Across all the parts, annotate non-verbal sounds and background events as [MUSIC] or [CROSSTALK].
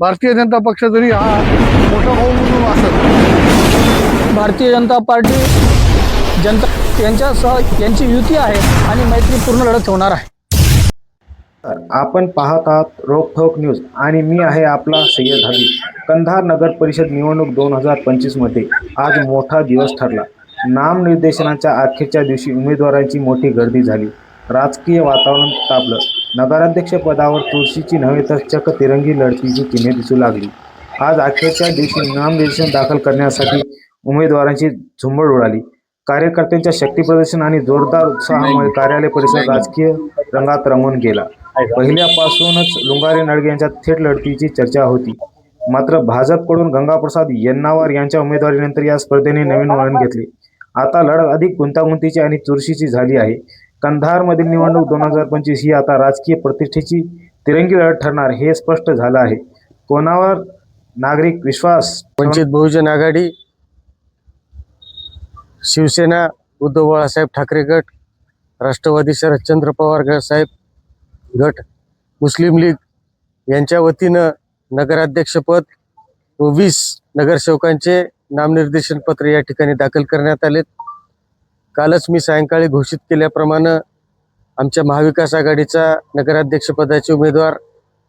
भारतीय जनता पक्ष जरी हा मोठा भाऊ म्हणून असत भारतीय जनता पार्टी जनता यांच्यासह यांची युती आहे आणि मैत्रीपूर्ण लढत होणार आहे. आपण पाहत आहात रोकठोक न्यूज आणि मी आहे आपला सय्यद हबीब. कंधार नगर परिषद निवडणूक दोन हजार पंचवीसमध्ये आज मोठा दिवस ठरला. नामनिर्देशनाच्या अखेरच्या दिवशी उमेदवारांची मोठी गर्दी झाली. राजकीय वातावरण तापलं. नगराध्यक्षपदावर तुळशीची नव्हे तर चक्क तिरंगी लढतीची चिन्हे दिसू लागली. आज अखेरच्या दिवशी नामनिर्देशन दाखल करण्यासाठी उमेदवारांची झुंबड उडाली. कार्यकर्त्यांच्या शक्ती प्रदर्शन आणि जोरदार उत्साहामुळे कार्यालय परिसर राजकीय रंगात रंगून गेला. पहिल्यापासूनच लुंगारे नडगे यांच्या थेट लढतीची चर्चा होती. मात्र भाजपकडून गंगाप्रसाद यन्नावार यांच्या उमेदवारीनंतर या स्पर्धेने नवीन वळण घेतले. आता लढत अधिक गुंतागुंतीची आणि चुरशीची झाली आहे. कंधारमधील निवडणूक दोन हजार पंचवीस ही आता राजकीय प्रतिष्ठेची तिरंगी लढत ठरणार हे स्पष्ट झालं आहे. कोणावर नागरिक विश्वास वंचित बहुजन आघाडी शिवसेना उद्धव बाळासाहेब ठाकरे गट राष्ट्रवादी शरदचंद्र पवार गट साहेब गट मुस्लिम लीग यांच्या वतीनं नगराध्यक्षपद वीस नगरसेवकांचे नामनिर्देशन पत्र या ठिकाणी दाखल करण्यात आलेत. कालच मी सायंकाळी घोषित केल्याप्रमाणे आमच्या महाविकास आघाडीचा नगराध्यक्षपदाचे उमेदवार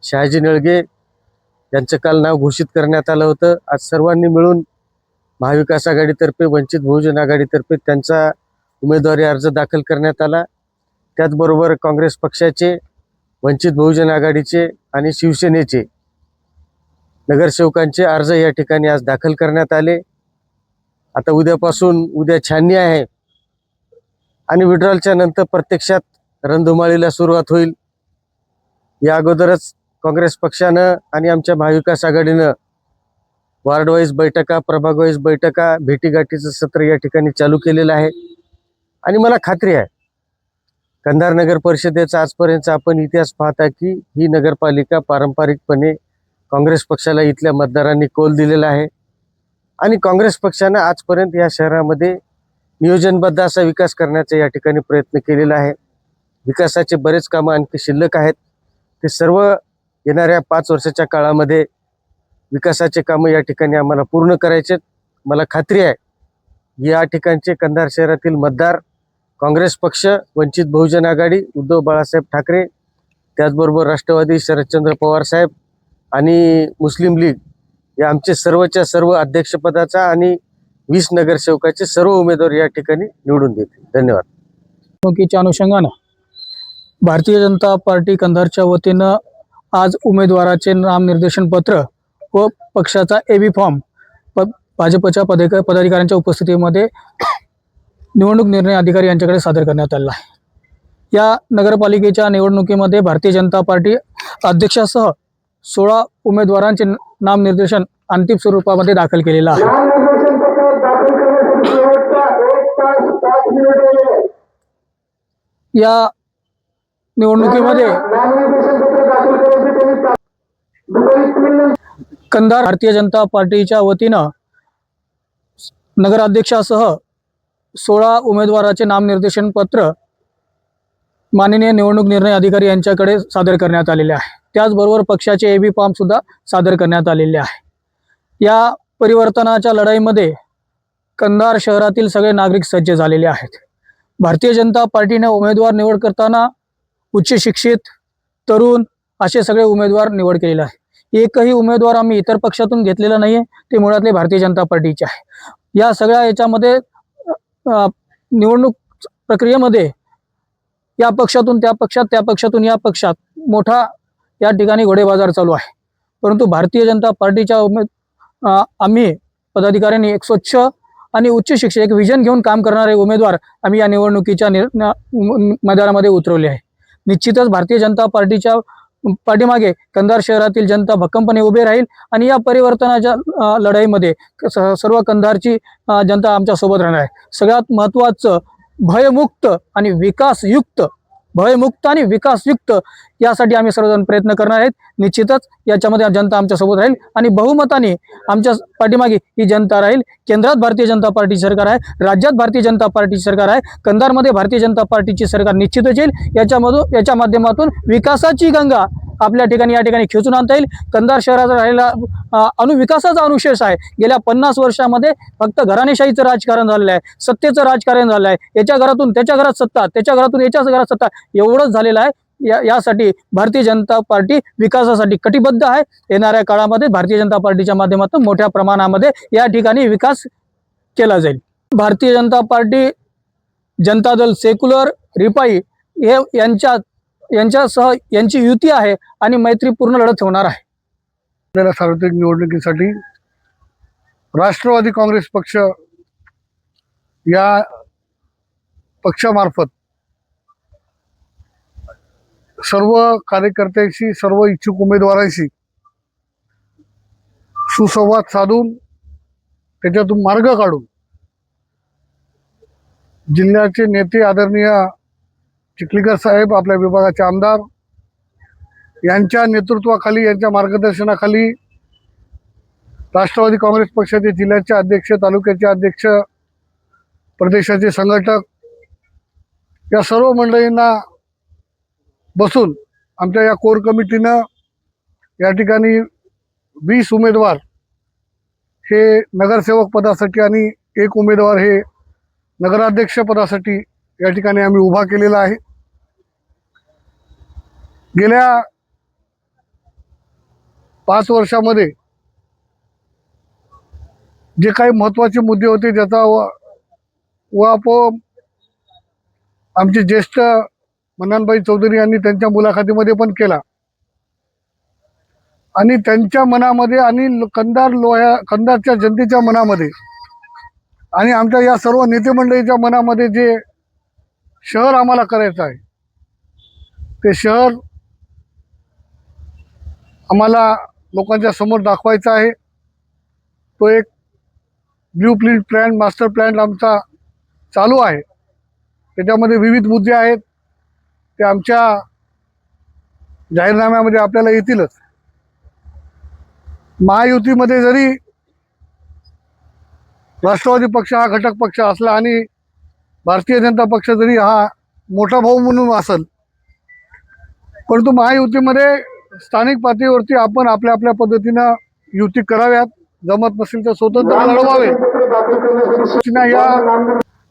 शहाजी नळगे यांचं काल नाव घोषित करण्यात आलं होतं. आज सर्वांनी मिळून महाविकास आघाडीतर्फे वंचित बहुजन आघाडीतर्फे त्यांचा उमेदवारी अर्ज दाखल करण्यात आला. त्याचबरोबर काँग्रेस पक्षाचे वंचित बहुजन आघाडीचे आणि शिवसेनेचे नगरसेवकांचे अर्ज या ठिकाणी आज दाखल करण्यात आले. आता उद्यापासून उद्या छाननी आहे. आणि विड्रॉलच्या नंतर प्रत्यक्षात रणधुमाळीला सुरुवात होईल. या अगोदरच काँग्रेस पक्षानं आणि आमच्या महाविकास आघाडीनं वार्डवाईज बैठका प्रभागवाईज बैठका भेटीगाठीचं सत्र या ठिकाणी चालू केलेलं आहे. आणि मला खात्री आहे कंधार नगर परिषदेचा आजपर्यंत आपण इतिहास पाहता की ही नगरपालिका पारंपरिकपणे काँग्रेस पक्षाला इथल्या मतदारांनी कौल दिलेला आहे. आणि काँग्रेस पक्षानं आजपर्यंत या शहरामध्ये नियोजनबद्ध असा विकास करण्याचा या ठिकाणी प्रयत्न केलेला आहे. विकासाचे बरेच कामं आणखी शिल्लक आहेत. ते सर्व येणाऱ्या पाच वर्षाच्या काळामध्ये विकासाचे कामं या ठिकाणी आम्हाला पूर्ण करायचे मला खात्री आहे या ठिकाणचे कंधार शहरातील मतदार काँग्रेस पक्ष वंचित बहुजन आघाडी उद्धव बाळासाहेब ठाकरे त्याचबरोबर राष्ट्रवादी शरदचंद्र पवार साहेब आणि मुस्लिम लीग या आमचे सर्वच्या सर्व अध्यक्षपदाचा आणि वीस नगरसेवकाचे सर्व उमेदवार या ठिकाणी निवडून देतील. धन्यवाद. निवडणुकीच्या अनुषंगानं भारतीय जनता पार्टी कंधारच्या वतीनं आज उमेदवाराचे नामनिर्देशन पत्र व पक्षाचा ए बी फॉर्म प भाजपच्या पद पदाधिकाऱ्यांच्या उपस्थितीमध्ये निवडणूक निर्णय अधिकारी यांच्याकडे सादर करण्यात आलेला आहे. या नगरपालिकेच्या निवडणुकीमध्ये भारतीय जनता पार्टी अध्यक्षासह सोळा उमेदवारांचे नामनिर्देशन अंतिम स्वरूपामध्ये दाखल केलेलं आहे. या निवडणुकीमध्ये कंधार भारतीय जनता पार्टीच्या वतीनं नगराध्यक्षासह सोळा उमेदवाराचे नामनिर्देशन पत्र माननीय निवडणूक निर्णय अधिकारी यांच्याकडे सादर करण्यात आलेले आहे. त्याचबरोबर पक्षाचे ए बी फॉर्म सुद्धा सादर करण्यात आलेले आहे. या परिवर्तनाच्या लढाईमध्ये कंधार शहरातील सगळे नागरिक सज्ज झालेले आहेत. भारतीय जनता पार्टीने उमेदवार निवड करताना उच्च शिक्षित तरुण असे सगळे उमेदवार निवड केलेले आहे एकही उमेदवार आम्ही इतर पक्षातून घेतलेला नाही आहे ते मुळातले भारतीय जनता पार्टीचे आहे. या सगळ्या याच्यामध्ये निवडणूक प्रक्रियेमध्ये या पक्षातून त्या पक्षात त्या पक्षातून या पक्षात मोठा या ठिकाणी घोडेबाजार चालू आहे. परंतु भारतीय जनता पार्टीच्या उमेद आम्ही पदाधिकाऱ्यांनी एक स्वच्छ आणि उच्च शिक्षण एक विजन घेऊन काम करणारे उमेदवार आम्ही या निवडणुकीच्या निर मैदानामध्ये उतरवले आहे. निश्चितच भारतीय जनता पार्टीच्या पाठीमागे कंधार शहरातील जनता भक्कमपणे उभे राहील आणि या परिवर्तनाच्या लढाईमध्ये सर्व कंधारची जनता आमच्यासोबत राहणार आहे. सगळ्यात महत्त्वाचं भयमुक्त आणि विकासयुक्त भयमुक्त आणि विकासयुक्त यासाठी आम्ही सर्वजण प्रयत्न करणार आहेत. निश्चितच याच्यामध्ये जनता आमच्यासोबत राहील आणि बहुमताने आमच्या पाठीमागे ही जनता राहील. केंद्रात भारतीय जनता पार्टी सरकार आहे राज्यात भारतीय जनता पार्टी सरकार आहे कंधारमध्ये भारतीय जनता पार्टीची सरकार निश्चितच येईल. याच्यामधून याच्या माध्यमातून विकासाची गंगा आपल्या ठिकाणी या ठिकाणी खेचून आणता येईल. कंधार शहराचा राहिलेला अणुविकासाचा अनुशेष आहे. गेल्या पन्नास वर्षामध्ये फक्त घराणेशाहीचं राजकारण झालेलं आहे. सत्तेचं राजकारण झालं आहे. याच्या घरातून त्याच्या घरात सत्ता त्याच्या घरातून याच्याच घरात सत्ता एवढंच झालेलं आहे. या यासाठी भारतीय जनता पार्टी विकासासाठी कटिबद्ध आहे. येणाऱ्या काळामध्ये भारतीय जनता पार्टीच्या माध्यमातून मोठ्या प्रमाणामध्ये या ठिकाणी विकास केला जाईल. भारतीय जनता पार्टी जनता दल सेक्युलर रिपाई हे यांच्या यांच्यासह यांची युती आहे आणि मैत्रीपूर्ण लढत होणार आहे. आपल्याला सार्वत्रिक निवडणुकीसाठी राष्ट्रवादी काँग्रेस पक्ष या पक्षामार्फत सर्व कार्यकर्त्यांशी सर्व इच्छुक उमेदवारांशी सुसंवाद साधून त्याच्यातून मार्ग काढून जिल्ह्याचे नेते आदरणीय चिखलीकर साहेब आपल्या विभागाचे आमदार यांच्या नेतृत्वाखाली यांच्या मार्गदर्शनाखाली राष्ट्रवादी काँग्रेस पक्षाचे जिल्ह्याचे अध्यक्ष तालुक्याचे अध्यक्ष प्रदेशाचे संघटक या सर्व मंडळींना बसून आमच्या या कोर कमिटीनं या ठिकाणी वीस उमेदवार हे नगरसेवक पदासाठी आणि एक उमेदवार हे नगराध्यक्ष पदासाठी या ठिकाणी आम्ही उभा केलेला आहे. गेल्या पाच वर्षामध्ये जे काही महत्त्वाचे मुद्दे होते ज्याचा व आमचे ज्येष्ठ मनानबाई चौधरी यांनी त्यांच्या मुलाखतीमध्ये पण केला. आणि त्यांच्या मनामध्ये आणि कंदार कंधार लोह्या कंदारच्या जनतेच्या मनामध्ये आणि आमच्या या सर्व नेते मंडळीच्या मनामध्ये जे शहर आम्हाला करायचं आहे ते शहर आम्हाला लोकांच्या समोर दाखवायचा आहे. तो एक blue print plan master plan आमचा चालू आहे. त्याच्यामध्ये विविध मुद्दे आहेत. ते आमच्या जाहीरनाम्यामध्ये आपल्याला येतीलच. महायुतीमध्ये जरी राष्ट्रवादी पक्ष हा घटक पक्ष असला आणि भारतीय जनता पक्ष जरी हा मोठा भाऊ म्हणून असेल परंतु महायुतीमध्ये स्थानिक पातळीवरती आपण आपल्या आपल्या पद्धतीनं युती कराव्यात जमत नसेल तर स्वतंत्र लढवावे. या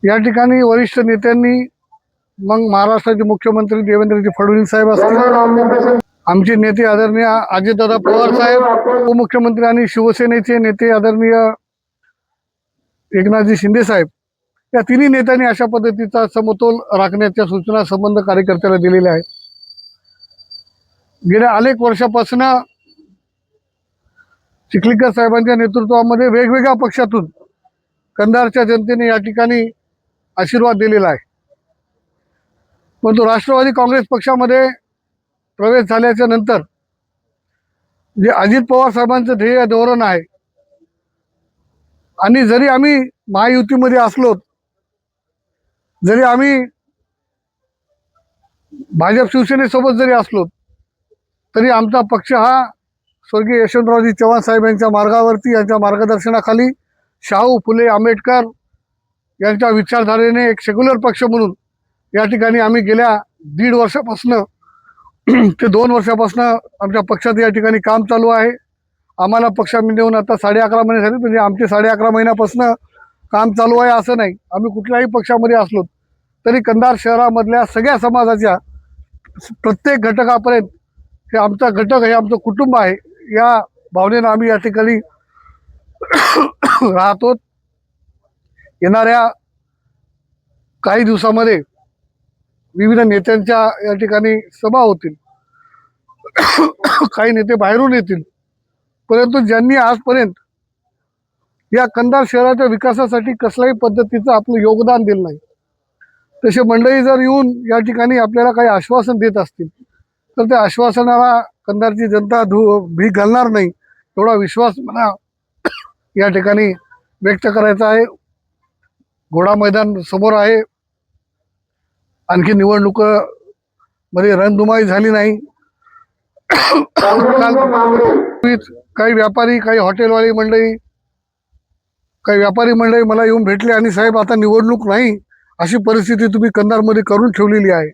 या ठिकाणी वरिष्ठ नेत्यांनी मग महाराष्ट्राचे मुख्यमंत्री देवेंद्रजी फडणवीस साहेब असतील. आमचे नेते आदरणीय अजितदादा पवार साहेब उपमुख्यमंत्री आणि शिवसेनेचे नेते आदरणीय एकनाथजी शिंदे साहेब या तिन्ही नेत्यांनी अशा पद्धतीचा समतोल राखण्याच्या सूचना संबंध कार्यकर्त्याला दिलेल्या आहेत. गेल्या अनेक वर्षापासून चिखलीकर साहेबांच्या नेतृत्वामध्ये वेगवेगळ्या पक्षातून कंधारच्या जनतेने या ठिकाणी आशीर्वाद दिलेला आहे. परंतु राष्ट्रवादी काँग्रेस पक्षामध्ये प्रवेश झाल्याच्यानंतर जे अजित पवार साहेबांचं ध्येय धोरण आहे आणि जरी आम्ही महायुतीमध्ये असलो जरी आम्ही भाजप शिवसेनेसोबत जरी असलो तरी आमचा पक्ष हा स्वर्गीय यशवंतरावजी चव्हाण साहेब यांच्या मार्गावरती यांच्या मार्गदर्शनाखाली शाहू फुले आंबेडकर यांच्या विचारधारेने एक सेक्युलर पक्ष म्हणून या ठिकाणी आम्ही गेल्या दीड वर्षापासनं [CLEARS THROAT] ते दोन वर्षापासनं आमच्या पक्षात या ठिकाणी काम चालू आहे. आम्हाला पक्षामध्ये येऊन आता साडे अकरा महिने झाले म्हणजे आमचे साडे अकरा महिन्यापासनं काम चालू आहे असं नाही. आम्ही कुठल्याही पक्षामध्ये असलो तरी कंधार शहरामधल्या सगळ्या समाजाच्या प्रत्येक घटकापर्यंत हे आमचा घटक हे आमचं कुटुंब आहे या भावनेनं आम्ही या ठिकाणी [CLEARS THROAT] राहतो. येणाऱ्या काही दिवसामध्ये विविध नेत्यांच्या या ठिकाणी सभा होतील. काही नेते बाहेरून येतील. परंतु ज्यांनी आजपर्यंत या कंधार शहराच्या विकासासाठी कसल्याही पद्धतीचं आपलं योगदान दिलं नाही. तसे मंडळी जर येऊन या ठिकाणी आपल्याला काही आश्वासन देत असतील तर त्या आश्वासनाला कंधारची जनता धू भीक घालणार नाही एवढा विश्वास मला या ठिकाणी व्यक्त करायचा आहे. घोडा मैदान समोर आहे. आणखी निवडणूकमध्ये म्हणजे रणधुमाई झाली नाही. काही व्यापारी काही हॉटेलवाली मंडळी काही व्यापारी मंडळी मला येऊन भेटले आणि साहेब आता निवडणूक नाही अशी परिस्थिती तुम्ही कंधारमध्ये करून ठेवलेली आहे.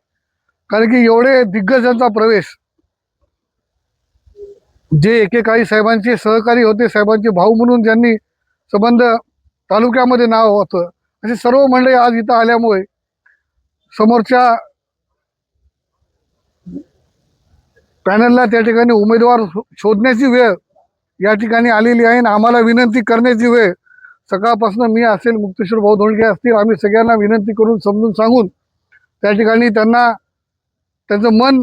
कारण की एवढे दिग्गजांचा प्रवेश जे एकेकाळी साहेबांचे सहकारी होते साहेबांचे भाऊ म्हणून ज्यांनी संबंध तालुक्यामध्ये नाव होतं असे सर्व मंडळी आज इथं आल्यामुळे समोरच्या पॅनलला त्या ठिकाणी उमेदवार शोधण्याची वेळ या ठिकाणी आलेली आहे आणि आम्हाला विनंती करण्याची वेळ सकाळपासून मी असेल मुक्तेश्वर भाऊ धोंडगे असतील आम्ही सगळ्यांना विनंती करून समजून सांगून त्या ठिकाणी त्यांना त्यांचं मन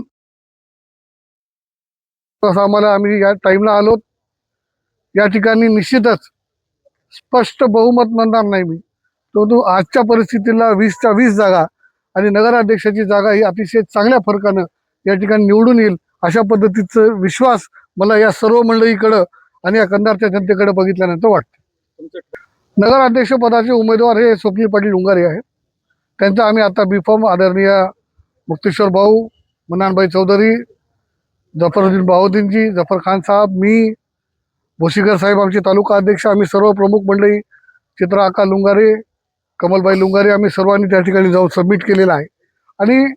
असं आम्हाला आम्ही या टाईमला आलो या ठिकाणी निश्चितच स्पष्ट बहुमत म्हणणार नाही मी. परंतु आजच्या परिस्थितीला वीसच्या वीस जागा आणि नगराध्यक्षाची जागा ही अतिशय चांगल्या फरकानं या ठिकाणी निवडून येईल अशा पद्धतीचं विश्वास मला या सर्व मंडळीकडं आणि या कंधारच्या जनतेकडे बघितल्यानंतर वाटतं. नगराध्यक्ष पदाचे उमेदवार हे स्वप्नी पाटील उंगारे आहेत. त्यांचा आम्ही आता बीफॉर्म आदरणीय मुक्तेश्वर भाऊ मनानभाई चौधरी जफरुद्दीन बाहुद्दीनजी जफर खान साहेब मी भोसीकर साहेब आमचे तालुका अध्यक्ष आम्ही सर्व प्रमुख मंडळी चित्रा आका लुंगारे कमलबाई लुंगारे आम्ही सर्वांनी त्या ठिकाणी जाऊन सबमिट केलेला आहे. आणि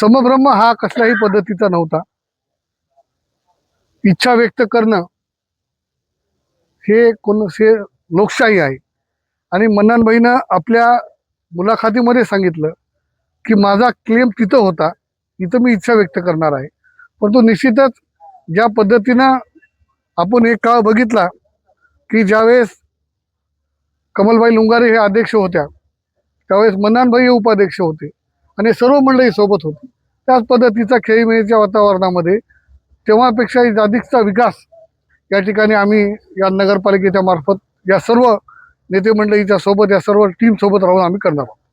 समब्रह्म हा कसल्याही पद्धतीचा नव्हता. इच्छा व्यक्त करणं हे कोण हे लोकशाही आहे. आणि मन्नानबाईनं आपल्या मुलाखतीमध्ये सांगितलं की माझा क्लेम तिथं होता इथं मी इच्छा व्यक्त करणार आहे. परंतु निश्चितच ज्या पद्धतीनं आपण एक काळ बघितला की ज्यावेळेस कमलबाई लुंगारे हे अध्यक्ष होत्या. त्यावेळेस मनानभाई हे उपाध्यक्ष होते. आणि सर्व मंडळी सोबत होती. त्याच पद्धतीचा खेळीमेळीच्या वातावरणामध्ये तेव्हापेक्षाही अधिकचा विकास या ठिकाणी आम्ही या नगरपालिकेच्या मार्फत या सर्व नेते मंडळीच्या सोबत या सर्व टीमसोबत राहून आम्ही करणार आहोत.